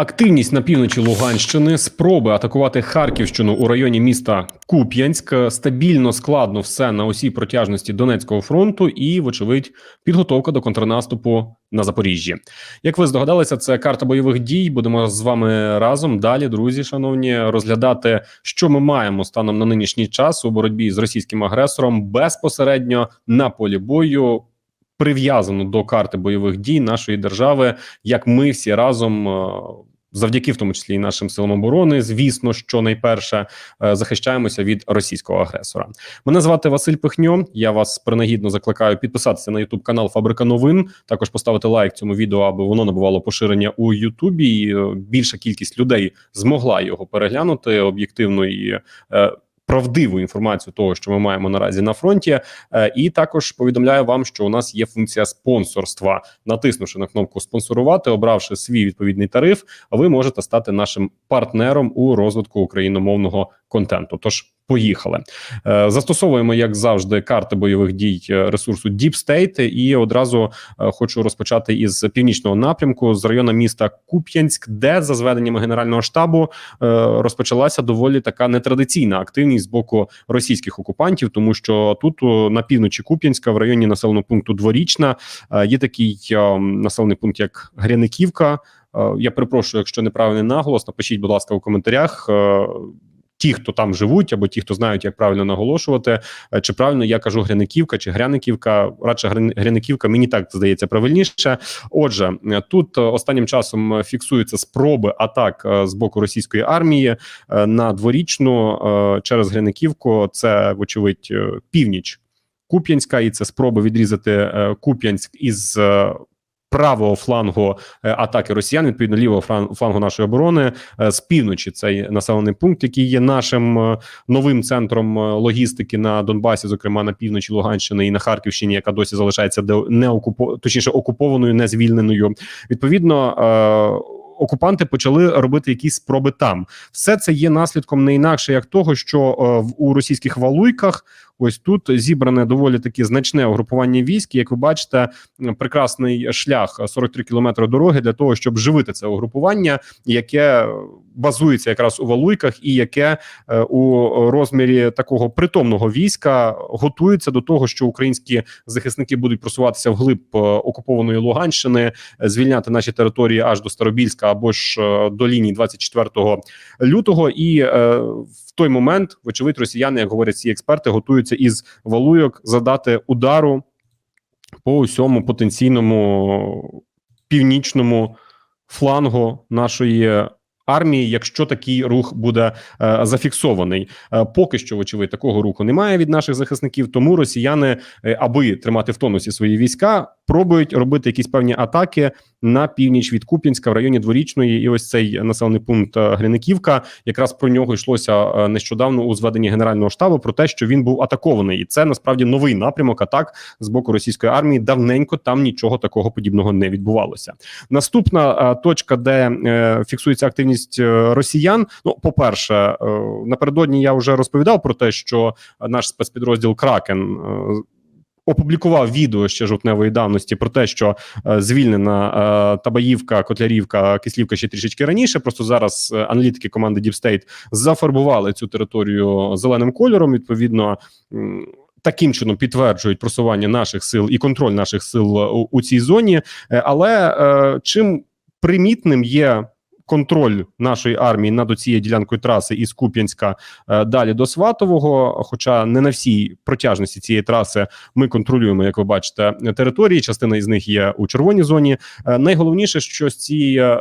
Активність на півночі Луганщини, спроби атакувати Харківщину у районі міста Куп'янськ, стабільно складно все на усій протяжності Донецького фронту, і, вочевидь, підготовка до контрнаступу на Запоріжжі. Як ви здогадалися, це карта бойових дій. Будемо з вами разом далі, друзі, шановні, розглядати, що ми маємо станом на нинішній час у боротьбі з російським агресором безпосередньо на полі бою. Прив'язано до карти бойових дій нашої держави, як ми всі разом е, завдяки в тому числі і нашим силам оборони, звісно, що найперше е, захищаємося від російського агресора. Мене звати Василь Пихньо. Я вас принагідно закликаю підписатися на Ютуб канал Фабрика Новин. Також поставити лайк цьому відео, аби воно набувало поширення у Ютубі. е, Більша кількість людей змогла його переглянути об'єктивно і. Правдиву інформацію того, що ми маємо наразі на фронті, Е, і також повідомляю вам, що у нас є функція спонсорства. Натиснувши на кнопку спонсорувати, обравши свій відповідний тариф, ви можете стати нашим партнером у розвитку україномовного контенту. Тож поїхали. Е, Застосовуємо, як завжди, карти бойових дій е, ресурсу Deep State і одразу е, хочу розпочати із північного напрямку з району міста Куп'янськ, де за зведеннями генерального штабу розпочалася доволі така нетрадиційна активність з боку російських окупантів, тому що тут на півночі Куп'янська, в районі населеного пункту Дворічна, є такий населений пункт, як Гряниківка. Я перепрошую, якщо неправильний наголос, напишіть, будь ласка, у коментарях. Ті, хто там живуть, або ті, хто знають, як правильно наголошувати, е, чи правильно я кажу Гряниківка чи Гряниківка, радше Гряниківка, мені так здається правильніше. Отже, е, тут е, останнім часом фіксуються спроби атак з боку російської армії на дворічну через Гряниківку. Це вочевидь північ Куп'янська, і це спроби відрізати Куп'янськ із. Правого флангу е, атаки росіян, відповідно лівого флан- флангу нашої оборони е, з півночі. Цей населений пункт, який є нашим е, новим центром логістики на Донбасі, зокрема на півночі Луганщини і на Харківщині, яка досі залишається де не окупо, точніше окупованою, не звільненою. Відповідно. Окупанти почали робити якісь спроби там. Все це є наслідком не інакше, як того, що в у російських валуйках ось тут зібране доволі таки значне угрупування військ. Як ви бачите, прекрасний шлях 43 кілометри дороги для того, щоб живити це угрупування, яке базується якраз у валуйках, і яке е, у розмірі такого притомного війська готується до того, що українські захисники будуть просуватися вглиб е, окупованої Луганщини, звільняти наші території аж до Старобільська або ж е, до лінії 24 лютого. І в той момент, вочевидь, росіяни, як говорять ці експерти, готуються із валуйок задати удару по усьому потенційному північному флангу нашої. Армії, якщо такий рух буде е, зафіксований, е, поки що, вочевидь, такого руху немає від наших захисників. Тому росіяни, е, аби тримати в тонусі свої війська, пробують робити якісь певні атаки на північ від Куп'янська в районі дворічної. І ось цей населений пункт е, Гриниківка. Якраз про нього йшлося е, нещодавно у зведенні генерального штабу про те, що він був атакований, і це насправді новий напрямок атак з боку російської армії. Давненько там нічого такого подібного не відбувалося. Наступна е, точка, де фіксується активність росіян. Ну, по перше, напередодні я вже розповідав про те, що наш спецпідрозділ Кракен. Е, Опублікував відео ще жовтневої давності про те, що е, звільнена е, Табаївка, Котлярівка, Кислівка ще трішечки раніше. Просто зараз е, аналітики команди Deep State зафарбували цю територію зеленим кольором. Відповідно, таким чином підтверджують просування наших сил і контроль наших сил у, у цій зоні. Е, Але е, чим примітним є контроль нашої армії над цією ділянкою траси із Куп'янська е, далі до Сватового. Хоча не на всій протяжності цієї траси ми контролюємо, як ви бачите, території. Частина із них є у червоній зоні. Е, Найголовніше, що з цієї е,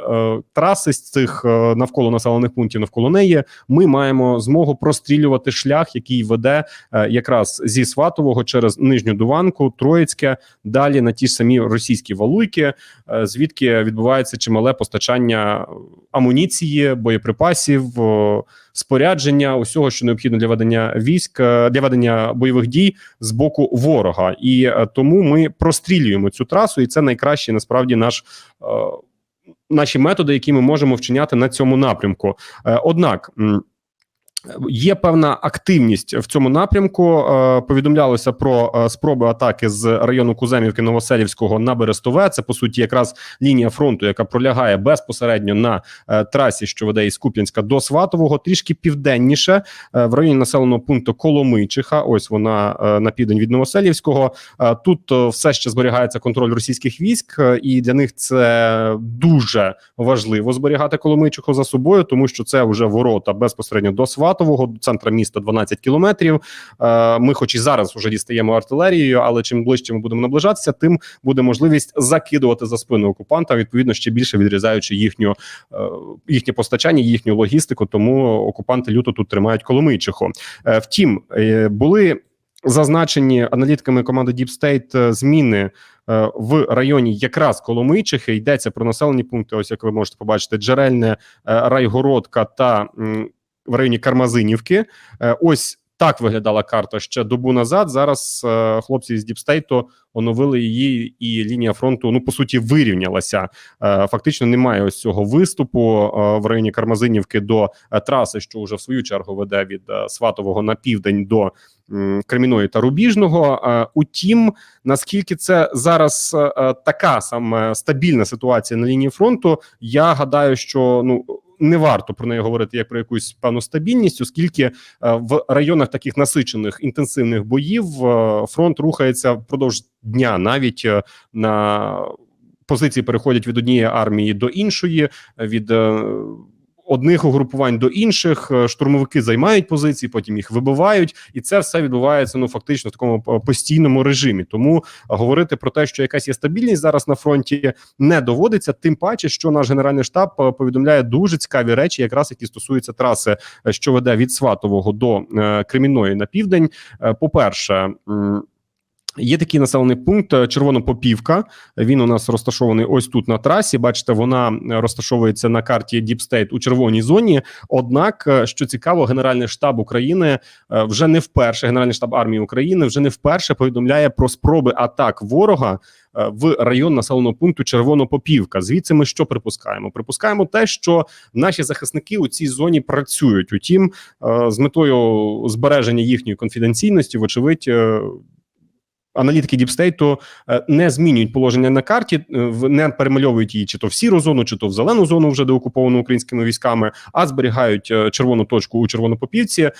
траси, з цих навколо населених пунктів, навколо неї, ми маємо змогу прострілювати шлях, який веде якраз зі Сватового через нижню Дуванку, Троїцьке, далі на ті ж самі російські валуйки, звідки відбувається чимале постачання амуніції, боєприпасів, спорядження, усього, що необхідно для ведення військ, е, для ведення бойових дій з боку ворога. І е, тому ми прострілюємо цю трасу, і це найкращий насправді наш. е, Наші методи, які ми можемо вчиняти на цьому напрямку. Однак Є певна активність в цьому напрямку. Е, Повідомлялося про е, спроби атаки з району Куземівки Новоселівського на Берестове. Це по суті якраз лінія фронту, яка пролягає безпосередньо на е, трасі, що веде із Куп'янська до Сватового, трішки південніше в районі населеного пункту Коломийчиха. Ось вона на південь від Новоселівського. Тут все ще зберігається контроль російських військ, і для них це дуже важливо зберігати Коломийчиху за собою, тому що це вже ворота безпосередньо до Сватового, до центра міста 12 кілометрів. Е, Ми, хоч і зараз вже дістаємо артилерією, але чим ближче ми будемо наближатися, тим буде можливість закидувати за спину окупанта. Відповідно, ще більше відрізаючи їхню е, їхнє постачання, їхню логістику. Тому окупанти люто тут тримають Коломийчиху. Е, Втім, були зазначені аналітиками команди Deep State зміни в районі якраз Коломийчихи. Йдеться про населені пункти. Ось як ви можете побачити, джерельне Райгородка та в районі Кармазинівки. Е, Ось так виглядала карта ще добу назад. Зараз е, хлопці з Діпстейту оновили її, і лінія фронту ну по суті вирівнялася. Е, Фактично немає ось цього виступу е, в районі Кармазинівки до е, траси, що вже в свою чергу веде від е, Сватового на південь до м, Креміної та Рубіжного. Е, Утім, наскільки це зараз е, е, така саме стабільна ситуація на лінії фронту, я гадаю, що ну. Не варто про неї говорити як про якусь певну стабільність, оскільки е, в районах таких насичених інтенсивних боїв е, фронт рухається впродовж дня, навіть е, на позиції переходять від однієї армії до іншої, від одних угрупувань до інших. Е, Штурмовики займають позиції, потім їх вибивають, і це все відбувається ну фактично в такому е, постійному режимі. Тому говорити про те, що якась є стабільність зараз на фронті, не доводиться. Тим паче, що наш генеральний штаб е, повідомляє дуже цікаві речі, якраз які стосуються траси, що веде від Сватового до Кремінної на південь. По перше. Є такий населений пункт е, Червонопопівка. Він у нас розташований ось тут на трасі. Бачите, вона е, розташовується на карті State у червоній зоні. Однак, е, що цікаво, Генеральний штаб України вже не вперше. Генеральний штаб армії України вже не вперше повідомляє про спроби атак ворога в район населеного пункту Червонопопівка. Звідси ми що припускаємо? Припускаємо те, що наші захисники у цій зоні працюють. Утім, з метою збереження їхньої конфіденційності, вочевидь. Аналітики Діпстейту не змінюють положення на карті, е, не перемальовують її чи то в сіру зону, чи то в зелену зону, вже деокуповану українськими військами, а зберігають е, червону точку у червонопопівці. Е,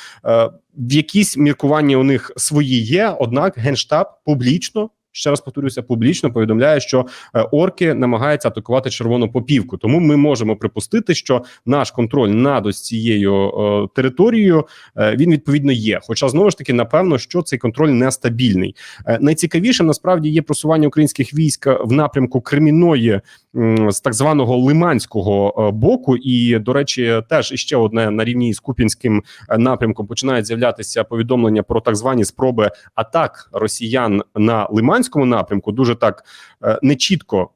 В якісь міркування у них свої є. Однак генштаб публічно. Ще раз повторюся, публічно повідомляє, що е, орки намагаються атакувати червону попівку. Тому ми можемо припустити, що наш контроль над ось цією е, територією е, він відповідно є. Хоча знову ж таки, напевно, що цей контроль нестабільний. Е, Найцікавіше насправді є просування українських військ в напрямку Креміної м, з так званого лиманського е, боку. І до речі, теж іще одне на рівні з Купінським е, напрямком починають з'являтися повідомлення про так звані спроби атак росіян на лиманському напрямку. Дуже так е, нечітко.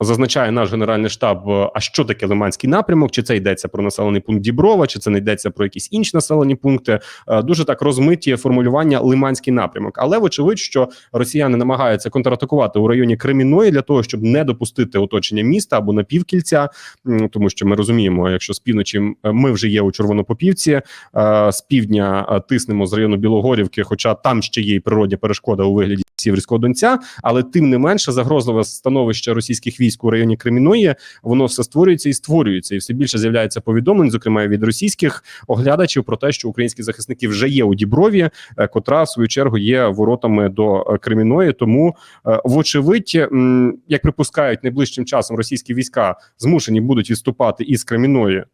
Зазначає наш генеральний штаб, е, а що таке Лиманський напрямок? Чи це йдеться про населений пункт Діброва, чи це не йдеться про якісь інші населені пункти? Е, Дуже так розмиті формулювання Лиманський напрямок. Але вочевидь, що росіяни намагаються контратакувати у районі Креміної для того, щоб не допустити оточення міста або напівкільця, тому що ми розуміємо, якщо з півночі ми вже є у Червонопопівці, е, з півдня е, тиснемо з району Білогорівки, хоча там ще є і природня перешкода у вигляді Сіверського Донця, але тим не менше загрозливе становище російських військ у районі Креміної, воно все створюється і створюється, і все більше з'являється повідомлень, зокрема від російських оглядачів, про те, що українські захисники вже є у Діброві, е, котра в свою чергу є воротами до е, Креміної. Тому, е, вочевидь, як припускають найближчим часом російські війська змушені будуть відступати із Креміної.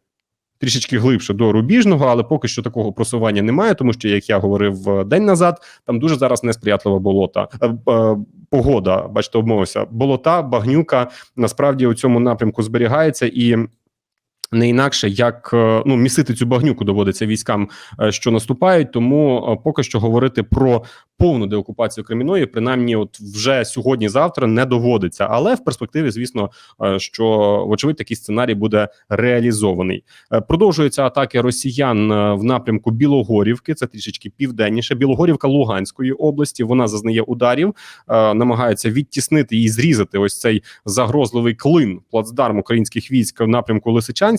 Трішечки глибше до рубіжного, але поки що такого просування немає, тому що, як я говорив е, день назад, там дуже зараз несприятлива болота е, е, погода. Бачите, обмовився болота, багнюка насправді у цьому напрямку зберігається і. Не інакше як е, ну місити цю багнюку доводиться військам, е, що наступають. Тому е, поки що говорити про повну деокупацію Креміної, принаймні, от вже сьогодні-завтра не доводиться. Але в перспективі, звісно, що вочевидь такий сценарій буде реалізований. Продовжуються атаки росіян в напрямку Білогорівки. Це трішечки південніше. Білогорівка Луганської області. Вона зазнає ударів, намагається відтіснити і зрізати ось цей загрозливий клин плацдарм українських військ в напрямку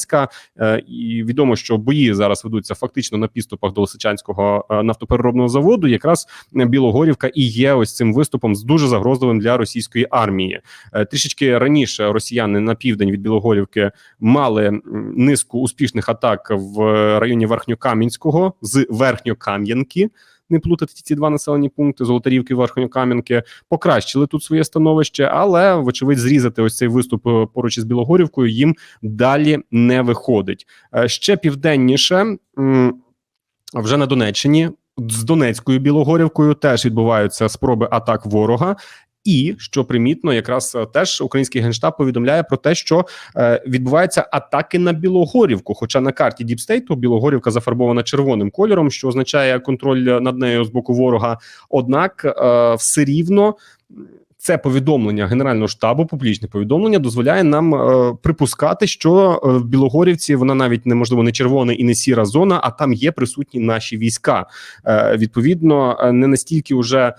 Лисичанська. Е, І відомо, що бої зараз ведуться фактично на підступах до Лисичанського е, нафтопереробного заводу. Якраз Білогорівка і є ось цим виступом з дуже загрозливим для російської армії. Е, Трішечки раніше росіяни на південь від Білогорівки мали низку успішних атак в районі Верхньокам'янського з Верхньокам'янки. Не плутати ці два населені пункти Золотарівки, Верхньокам'янки покращили тут своє становище, але вочевидь зрізати ось цей виступ е, поруч із Білогорівкою їм далі не виходить. Е, Ще південніше вже на Донеччині з Донецькою Білогорівкою теж відбуваються спроби атак ворога. І що примітно, якраз е, теж український генштаб повідомляє про те, що е, відбуваються атаки на Білогорівку. Хоча на карті Діпстейту Білогорівка зафарбована червоним кольором, що означає контроль над нею з боку ворога. Однак е, все рівно. Це повідомлення Генерального штабу, публічне повідомлення дозволяє нам е, припускати, що е, в Білогорівці вона навіть неможливо не червона і не сіра зона, а там є присутні наші війська. Е, відповідно, е, не настільки вже е,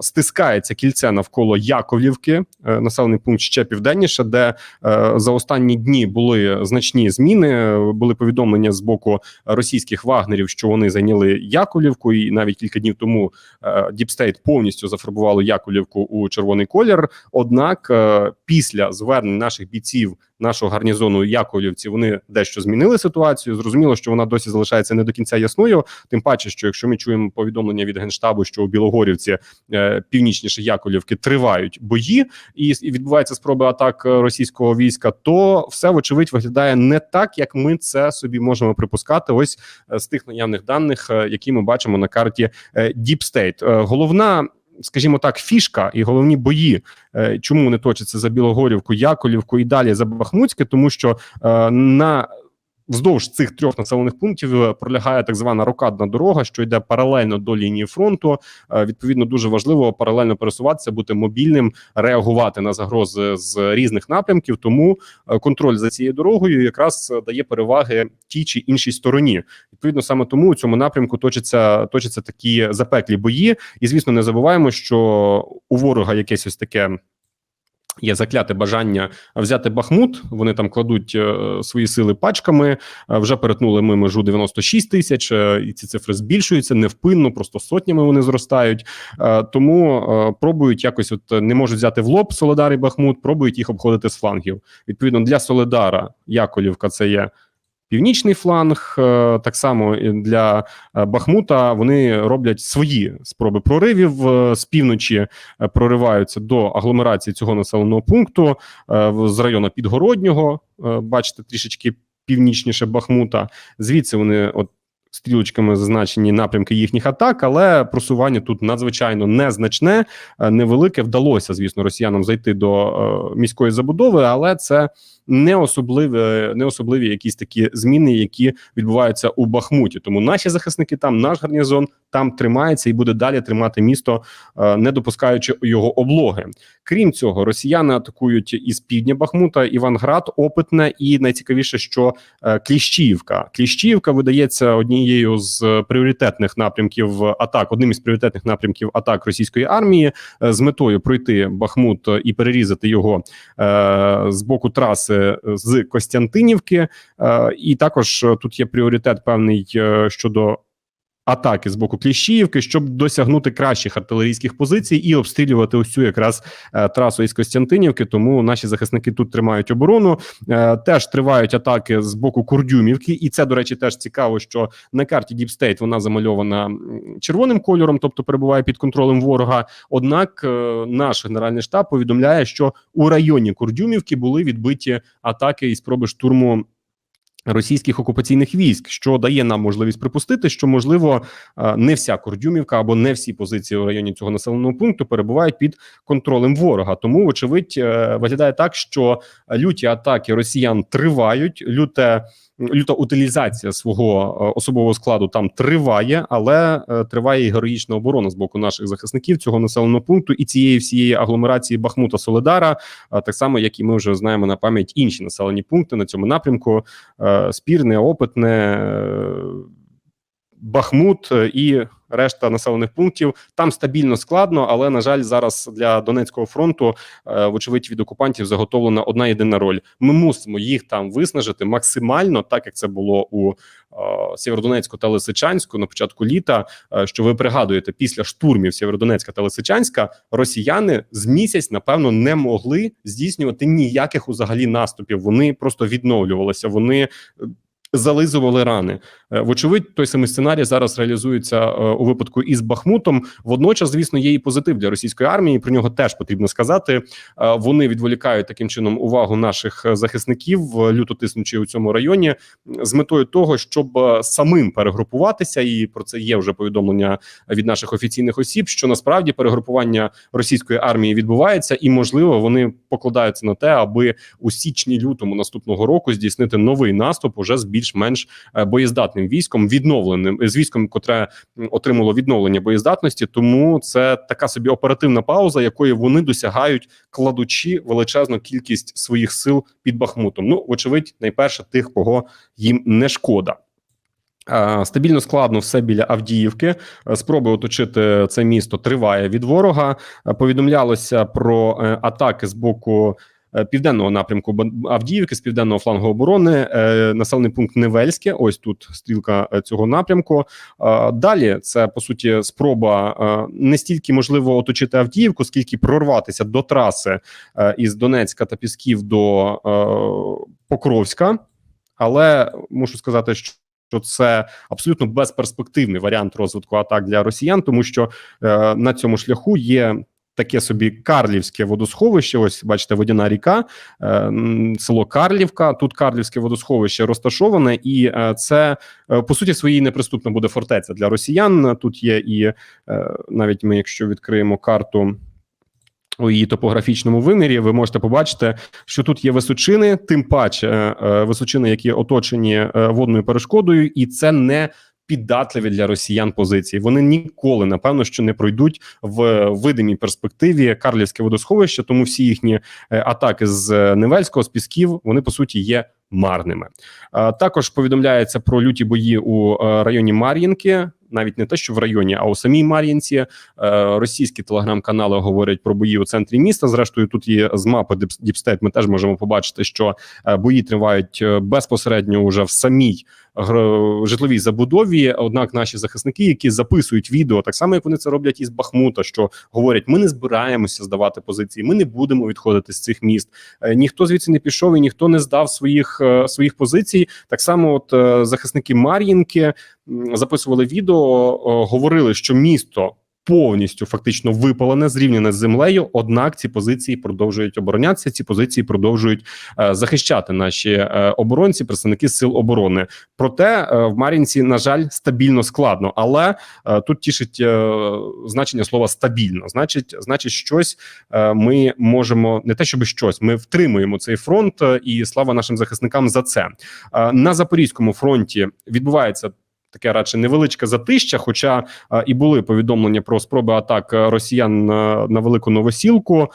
стискається кільце навколо Яковлівки, е, населений пункт ще південніше, де е, за останні дні були значні зміни. е, Були повідомлення з боку російських вагнерів, що вони зайняли Яковлівку, і навіть кілька днів тому Діпстейт повністю зафарбувало Яковлівку у червоний колір. Однак, е, після звернень наших бійців нашого гарнізону Яковлівці вони дещо змінили ситуацію. Зрозуміло, що вона досі залишається не до кінця ясною. Тим паче, що якщо ми чуємо повідомлення від генштабу, що у Білогорівці е, північніше Яковлівки тривають бої, і, відбуваються спроби атак е, російського війська, то все вочевидь виглядає не так, як ми це собі можемо припускати. Ось е, з тих наявних даних, які ми бачимо на карті Deep State. Головна. Скажімо так, фішка і головні бої, е, чому не точаться за Білогорівку, Яколівку і далі за Бахмутське, тому що е, на вздовж цих трьох населених пунктів е, пролягає так звана рокадна дорога, що йде паралельно до лінії фронту. Е, Відповідно, дуже важливо паралельно пересуватися, бути мобільним, реагувати на загрози з різних напрямків. Тому е, контроль за цією дорогою якраз дає переваги тій чи іншій стороні. Відповідно, саме тому у цьому напрямку точаться точаться такі запеклі бої. І звісно, не забуваємо, що у ворога якесь ось таке. Є закляте бажання взяти Бахмут. Вони там кладуть е, свої сили пачками. Е, вже перетнули ми межу 96 тисяч, е, і ці цифри збільшуються невпинно, просто сотнями вони зростають. Тому пробують якось, от не можуть взяти в лоб Соледар і Бахмут, пробують їх обходити з флангів. Відповідно, для Соледара Яколівка це є. Північний фланг, е, так само для е, Бахмута, вони роблять свої спроби проривів е, з півночі прориваються до агломерації цього населеного пункту з району Підгороднього. Бачите, трішечки північніше Бахмута. Звідси вони от. Стрілочками зазначені напрямки їхніх атак, але просування тут надзвичайно незначне, е, невелике. Вдалося, звісно, росіянам зайти до е, міської забудови, але це не особливі, не особливі якісь такі зміни, які відбуваються у Бахмуті. Тому наші захисники там, наш гарнізон там тримається і буде далі тримати місто, е, не допускаючи його облоги. Крім цього, росіяни атакують із півдня Бахмута, Іванград, Опитне, і найцікавіше, що е, Кліщіївка. Кліщіївка видається однією з пріоритетних напрямків атак, одним із пріоритетних напрямків атак російської армії е, з метою пройти Бахмут і перерізати його е, з боку траси з Костянтинівки. Е, і також е, тут є пріоритет певний е, щодо. Атаки з боку Кліщіївки, щоб досягнути кращих артилерійських позицій і обстрілювати цю якраз е, трасу із Костянтинівки. Тому наші захисники тут тримають оборону. Е, теж тривають атаки з боку Курдюмівки, і це, до речі, теж цікаво, що на карті State вона замальована червоним кольором, тобто перебуває під контролем ворога. Однак е, наш генеральний штаб повідомляє, що у районі Курдюмівки були відбиті атаки і спроби штурму. Російських окупаційних військ, що дає нам можливість припустити, що можливо е, не вся Кордюмівка або не всі позиції у районі цього населеного пункту перебувають під контролем ворога. Тому, вочевидь, е, виглядає так, що люті атаки росіян тривають. Люте люта утилізація свого е, особового складу там триває, але е, триває і героїчна оборона з боку наших захисників цього населеного пункту і цієї всієї агломерації Бахмута Соледара, так само як і ми вже знаємо на пам'ять інші населені пункти на цьому напрямку. Е, Спірне, опитне. Бахмут е, і решта населених пунктів. Там стабільно складно, але на жаль, зараз для Донецького фронту, е, вочевидь, від окупантів заготовлена одна єдина роль. Ми мусимо їх там виснажити максимально, так як це було у е, Сєвєродонецьку та Лисичанську на початку літа. Що ви пригадуєте, після штурмів Сєвєродонецька та Лисичанська росіяни з місяць напевно не могли здійснювати ніяких взагалі наступів. Вони просто відновлювалися. Вони зализували рани. Е, Вочевидь, той самий сценарій зараз реалізується е, у випадку із Бахмутом. Водночас, звісно, є і позитив для російської армії. Про нього теж потрібно сказати. Е, Вони відволікають таким чином увагу наших захисників, люто тиснучи у цьому районі, з метою того, щоб самим перегрупуватися, і про це є вже повідомлення від наших офіційних осіб, що насправді перегрупування російської армії відбувається, і можливо вони покладаються на те, аби у січні-лютому наступного року здійснити новий наступ уже з більш-менш е, боєздатним військом, відновленим з військом, котре отримало відновлення боєздатності. Тому це така собі оперативна пауза, якої вони досягають, кладучи величезну кількість своїх сил під Бахмутом. Ну, вочевидь, найперше тих, кого їм не шкода. Е, Стабільно складно все біля Авдіївки. Е, Спроби оточити це місто триває від ворога. Повідомлялося про атаки з боку південного напрямку Авдіївки з південного флангу оборони. Е, Населений пункт Невельське. Ось тут стрілка е, цього напрямку. Е, Далі це по суті спроба е, не стільки можливо оточити Авдіївку, скільки прорватися до траси е, із Донецька та Пісків до е, Покровська. Але мушу сказати, що що це абсолютно безперспективний варіант розвитку атак для росіян, тому що е, на цьому шляху є таке собі Карлівське водосховище. Ось бачите, водяна ріка, е, село Карлівка. Тут Карлівське водосховище розташоване, і е, це е, по суті своїй неприступна буде фортеця для росіян. Тут є і навіть ми, якщо відкриємо карту. У її топографічному вимірі ви можете побачити, що тут є височини, тим паче височини, які оточені водною перешкодою, і це не піддатливі для росіян позиції. Вони ніколи, напевно, що не пройдуть в видимій перспективі Карлівське водосховище, тому всі їхні е, атаки з е, Невельського, з Пісків, вони по суті є марними. Також повідомляється про люті бої у е, районі Мар'їнки. Навіть не те, що в районі, а у самій Мар'їнці російські телеграм-канали говорять про бої у центрі міста. Зрештою, тут є з мапи Діп- Діпстейт. Ми теж можемо побачити, що бої тривають безпосередньо уже в самій житловій забудові. Однак наші захисники, які записують відео, так само як вони це роблять із Бахмута, що говорять: ми не збираємося здавати позиції, ми не будемо відходити з цих міст. Е, Ніхто звідси не пішов і ніхто не здав своїх е, своїх позицій. Так само, от е, захисники Мар'їнки записували відео, говорили, що місто. Повністю фактично випалене, зрівняне з землею. Однак ці позиції продовжують оборонятися. Ці позиції продовжують е, захищати наші е, оборонці, представники сил оборони. Проте е, в Мар'їнці, на жаль, стабільно складно. Але е, тут тішить е, значення слова стабільно. Значить, значить, щось е, ми можемо не те, щоб щось, ми втримуємо цей фронт, е, і слава нашим захисникам за це. Е, на запорізькому фронті відбувається. Таке радше невеличке затища, хоча е, і були повідомлення про спроби атак е, росіян на, на велику новосілку. Е,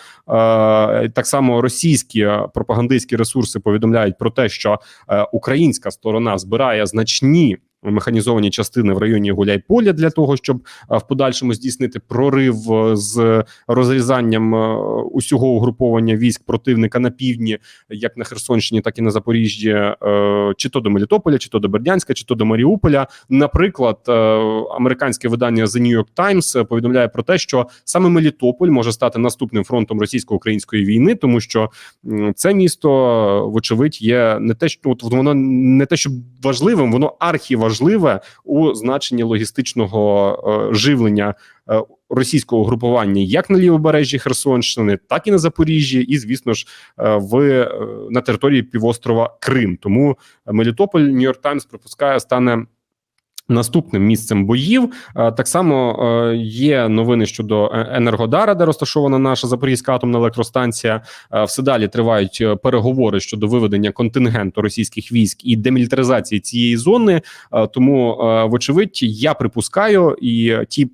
так само російські е, пропагандистські ресурси повідомляють про те, що е, українська сторона збирає значні механізовані частини в районі Гуляйполя для того, щоб в подальшому здійснити прорив е, з розрізанням е, усього угруповання військ противника на півдні, як на Херсонщині, так і на Запоріжжі, е, чи то до Мелітополя, чи то до Бердянська, чи то до Маріуполя. Наприклад, американське видання The New York Times повідомляє про те, що саме Мелітополь може стати наступним фронтом російсько-української війни, тому що це місто, вочевидь, є не те, що от воно не те, що важливим, воно архіважливе у значенні логістичного е, живлення е, російського групування як на лівобережжі Херсонщини, так і на Запоріжжі, і звісно ж е, в на території півострова Крим. Тому Мелітополь Нью-Йорк Таймс припускає стане. Наступним місцем боїв Е, так само е, є новини щодо е, Енергодара, де розташована наша Запорізька атомна електростанція. Все далі тривають переговори щодо виведення контингенту російських військ і демілітаризації цієї зони. Тому, вочевидь, я припускаю, і ті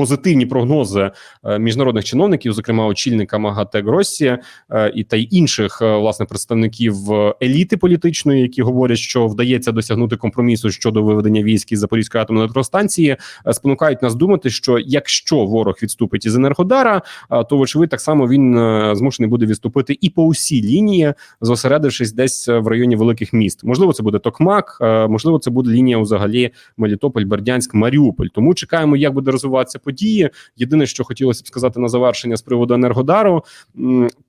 позитивні прогнози е, міжнародних чиновників, зокрема очільника МАГАТЕ Гроссі е, і та й інших е, власне представників еліти політичної, які говорять, що вдається досягнути компромісу щодо виведення військ із Запорізької атомної електростанції, спонукають нас думати, що якщо ворог відступить із Енергодара, то вочевидь так само він змушений буде відступити і по усій лінії, зосередившись десь в районі великих міст. Можливо, це буде Токмак, можливо, це буде лінія взагалі Мелітополь, Бердянськ, Маріуполь. Тому чекаємо, як буде розвиватися події. Єдине, що хотілося б сказати на завершення з приводу енергодару,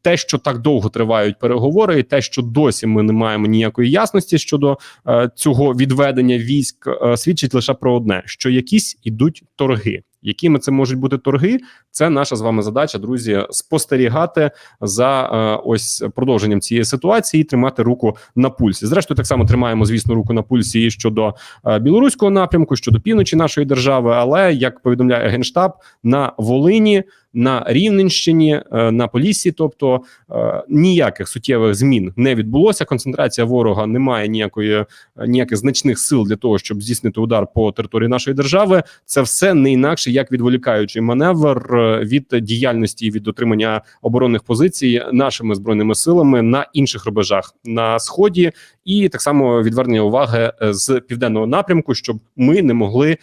те, що так довго тривають переговори, і те, що досі ми не маємо ніякої ясності щодо е, цього відведення військ, е, свідчить лише про одне: що якісь ідуть торги. Якими це можуть бути торги? Це наша з вами задача, друзі, спостерігати за е, ось продовженням цієї ситуації, і тримати руку на пульсі. Зрештою, так само тримаємо, звісно, руку на пульсі і щодо е, білоруського напрямку, щодо півночі нашої держави. Але як повідомляє генштаб, на Волині, на Рівненщині, е, на Поліссі, тобто е, ніяких суттєвих змін не відбулося. Концентрація ворога не має ніякої е, ніяких значних сил для того, щоб здійснити удар по території нашої держави. Це все не інакше як відволікаючий маневр від діяльності від дотримання оборонних позицій нашими збройними силами на інших рубежах на сході, і так само відвернення уваги з південного напрямку, щоб ми не могли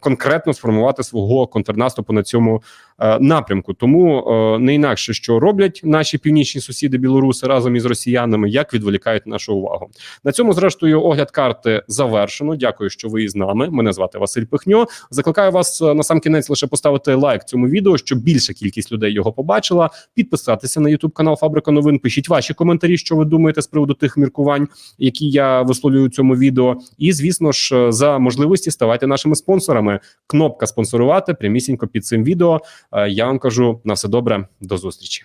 конкретно сформувати свого контрнаступу на цьому напрямку. Тому е, не інакше, що роблять наші північні сусіди білоруси разом із росіянами, як відволікають нашу увагу. На цьому зрештою огляд карти завершено. Дякую, що ви із нами. Мене звати Василь Пихньо. Закликаю вас е, на сам кінець лише поставити лайк цьому відео, щоб більша кількість людей його побачила. Підписатися на YouTube канал Фабрика Новин. Пишіть ваші коментарі, що ви думаєте з приводу тих міркувань, які я висловлюю цьому відео. І звісно ж, е, за можливості ставайте нашими спонсорами. Кнопка спонсорувати прямісінько під цим відео. Е, Я вам кажу на все добре. До зустрічі.